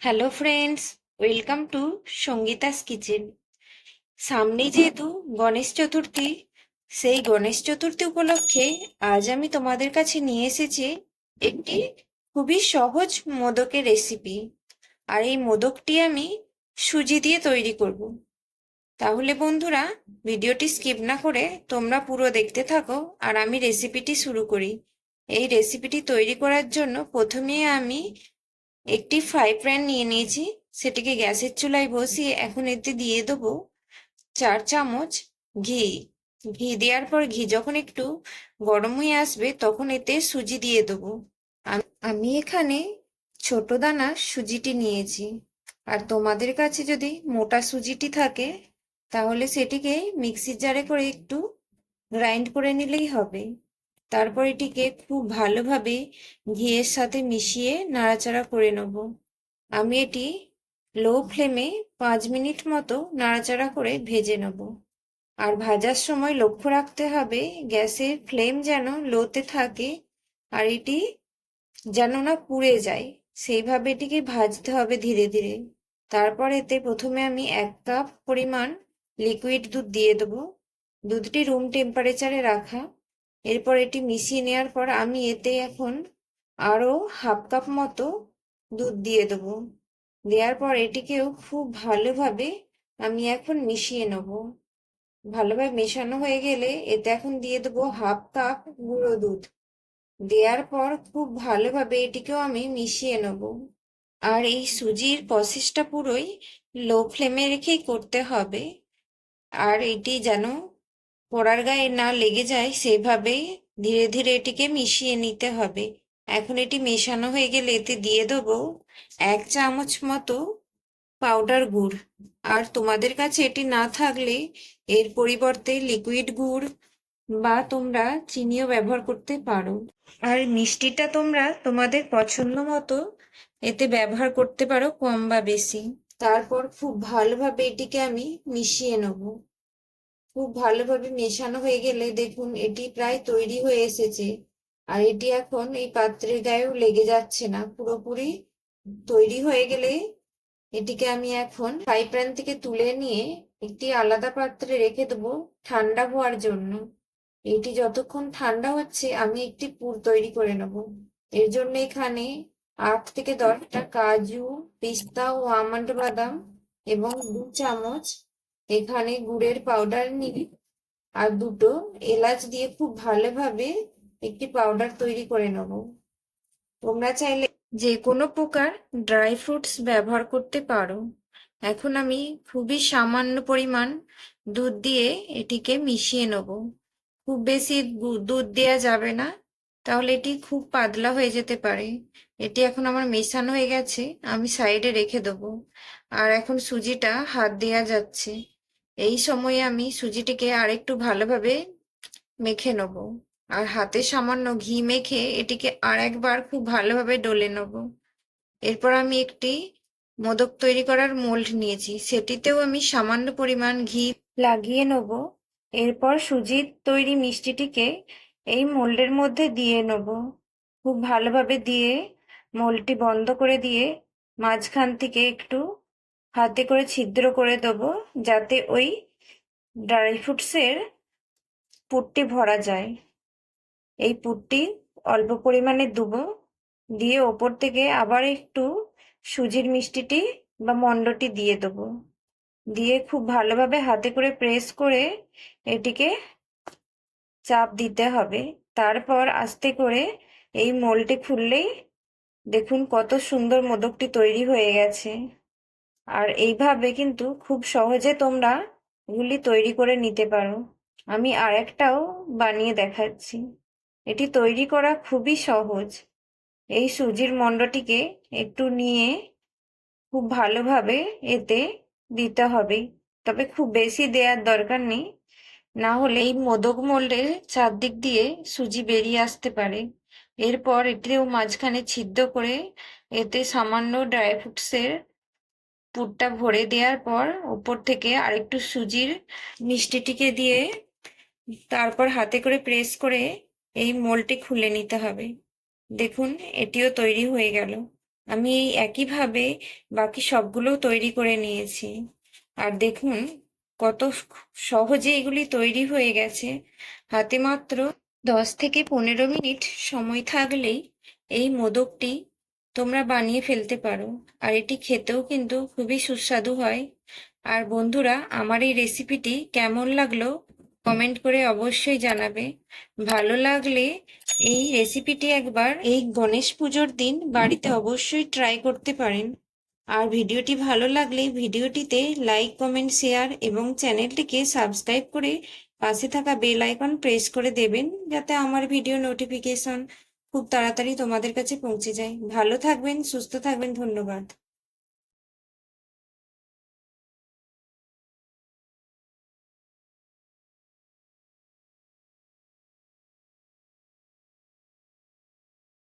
Hello friends welcome to Sangeeta's kitchen সামনেই যেহেতু গণেশ চতুর্থী, সেই গণেশ চতুর্থী উপলক্ষে আজ আমি তোমাদের কাছে নিয়ে এসেছি একটি খুবই সহজ মোদকের রেসিপি আর এই মোদকটি আমি সুজি দিয়ে তৈরি করব। তাহলে বন্ধুরা, ভিডিওটি স্কিপ না করে তোমরা পুরো দেখতে থাকো আর আমি রেসিপিটি শুরু করি। এই রেসিপিটি তৈরি করার জন্য প্রথমে আমি একটি ফ্রাই প্যান নিয়ে নিয়েছি, সেটিকে গ্যাসের চুলায় বসিয়ে এখন এতে দিয়ে দেবো চার চামচ ঘি। ঘি দেওয়ার পর ঘি যখন একটু গরম হয়ে আসবে, তখন এতে সুজি দিয়ে দেবো। আমি এখানে ছোট দানা সুজিটি নিয়েছি। আর তোমাদের কাছে যদি মোটা সুজিটি থাকে, তাহলে সেটিকে মিক্সির জারে করে একটু গ্রাইন্ড করে নিলেই হবে। তারপর এটিকে খুব ভালোভাবে ঘিয়ের সাথে মিশিয়ে নাড়াচাড়া করে নেব। আমি এটি লো ফ্লেমে পাঁচ মিনিট মতো নাড়াচাড়া করে ভেজে নেব। আর ভাজার সময় লক্ষ্য রাখতে হবে গ্যাসের ফ্লেম যেন লোতে থাকে আর এটি যেন না পুড়ে যায়। সেইভাবে এটিকে ভাজতে হবে ধীরে ধীরে। তারপর এতে প্রথমে আমি এক কাপ পরিমাণ লিকুইড দুধ দিয়ে দেবো। দুধটি রুম টেম্পারেচারে রাখা। এরপর এটি মিশিয়ে নেওয়ার পর আমি এতে এখন আরও হাফ কাপ মতো দুধ দিয়ে দেবো। দেওয়ার পর এটিকেও খুব ভালোভাবে আমি এখন মিশিয়ে নেব। ভালোভাবে মেশানো হয়ে গেলে এতে এখন দিয়ে দেবো হাফ কাপ গুঁড়ো দুধ। দেওয়ার পর খুব ভালোভাবে এটিকেও আমি মিশিয়ে নেব। আর এই সুজির প্রসেসটা পুরোই লো ফ্লেমে রেখেই করতে হবে। আর এটি যেন পোড়ার গায়ে না লেগে যায় সেভাবে ধীরে ধীরে এটিকে মিশিয়ে নিতে হবে। এখন এটি মেশানো হয়ে গেলে এতে দিয়ে দেবো এক চামচ মতো পাউডার গুড়। আর তোমাদের কাছে এটি না থাকলে এর পরিবর্তে লিকুইড গুড় বা তোমরা চিনিও ব্যবহার করতে পারো। আর মিষ্টিটা তোমরা তোমাদের পছন্দ মতো এতে ব্যবহার করতে পারো কম বা বেশি। তারপর খুব ভালোভাবে এটিকে আমি মিশিয়ে নেব। খুব ভালোভাবে মেশানো হয়ে গেলে দেখুন এটি প্রায় তৈরি হয়ে এসেছে। আর এটি এখন এই পাত্রের গায়েও লেগে যাচ্ছে না। পুরোপুরি তৈরি হয়ে গেলে এটিকে আমি এখন ফ্রাই প্যান থেকে তুলে নিয়ে একটি আলাদা পাত্রে রেখে দেবো ঠান্ডা হওয়ার জন্য। এটি যতক্ষণ ঠান্ডা হচ্ছে আমি একটি পুর তৈরি করে নেব। এর জন্য এখানে আট থেকে দশটা কাজু, পিস্তা ও আমন্ড বাদাম এবং দু চামচ এখানে গুড়ের পাউডার নিই আর দুটো এলাচ দিয়ে খুব ভালোভাবে একটি পাউডার তৈরি করে নেব। তোমরা চাইলে যে কোনো প্রকার ড্রাই ফ্রুটস ব্যবহার করতে পারো। এখন আমি খুবই সামান্য পরিমাণ দুধ দিয়ে এটিকে মিশিয়ে নেব। খুব বেশি দুধ দেওয়া যাবে না, তাহলে এটি খুব পাতলা হয়ে যেতে পারে। এটি এখন আমার মেশানো হয়ে গেছে, আমি সাইডে রেখে দেবো। আর এখন সুজিটা হাত দেওয়া যাচ্ছে। এই সময়ে আমি সুজিটিকে আরেকটু ভালোভাবে মেখে নেব। আর হাতে সামান্য ঘি মেখে এটিকে আর একবার খুব ভালোভাবে ডলে নেব। এরপর আমি একটি মোদক তৈরি করার মোল্ড নিয়েছি। সেটিতেও আমি সামান্য পরিমাণ ঘি লাগিয়ে নেব। এরপর সুজির তৈরি মিষ্টিটিকে এই মোল্ডের মধ্যে দিয়ে নেব। খুব ভালোভাবে দিয়ে মোল্ডটি বন্ধ করে দিয়ে মাঝখান থেকে একটু হাতে করে ছিদ্র করে দেবো যাতে ওই ড্রাই ফ্রুটসের পুরটি ভরা যায়। এই পুরটি অল্প পরিমাণে দেবো, দিয়ে ওপর থেকে আবার একটু সুজির মিষ্টিটি বা মণ্ডটি দিয়ে দেবো। দিয়ে খুব ভালোভাবে হাতে করে প্রেস করে এটিকে চাপ দিতে হবে। তারপর আস্তে করে এই মোলটি খুললেই দেখুন কত সুন্দর মোদকটি তৈরি হয়ে গেছে। আর এইভাবে কিন্তু খুব সহজে তোমরা এগুলি তৈরি করে নিতে পারো। আমি আরেকটাও বানিয়ে দেখাচ্ছি। এটি তৈরি করা খুবই সহজ। এই সুজির মণ্ডটিকে একটু নিয়ে খুব ভালোভাবে এতে দিতে হবে। তবে খুব বেশি দেওয়ার দরকার নেই। না হলে এই মোদক মোল্ডের চারদিক দিয়ে সুজি বেরিয়ে আসতে পারে। এরপর এটিও মাঝখানে ছিদ্র করে এতে সামান্য ড্রাই ফ্রুটসের পুরটা ভরে দেওয়ার পর উপর থেকে আরেকটু সুজির মিষ্টিটিকে দিয়ে তারপর হাতে করে প্রেস করে এই মোলটি খুলে নিতে হবে। দেখুন, এটিও তৈরি হয়ে গেল। আমি এই একইভাবে বাকি সবগুলো তৈরি করে নিয়েছি। আর দেখুন, কত সহজে এগুলি তৈরি হয়ে গেছে। হাতে মাত্র দশ থেকে পনেরো মিনিট সময় থাকলেই এই মোদকটি তোমরা বানিয়ে ফেলতে পারো। আর এটি খেতেও কিন্তু খুবই সুস্বাদু হয়। আর বন্ধুরা, আমার এই রেসিপিটি কেমন লাগল কমেন্ট করে অবশ্যই জানাবে। ভালো লাগলে এই রেসিপিটি একবার এই গণেশ পুজোর দিন বাড়িতে অবশ্যই ট্রাই করতে পারেন। আর ভিডিওটি ভালো লাগলে ভিডিওটিতে লাইক কমেন্ট শেয়ার এবং চ্যানেলটিকে সাবস্ক্রাইব করে পাশে থাকা বেল আইকন প্রেস করে দেবেন, যাতে আমার ভিডিও নোটিফিকেশন খুব তাড়াতাড়ি তোমাদের কাছে পৌঁছে যায় ভালো থাকবেন সুস্থ থাকবেন ধন্যবাদ।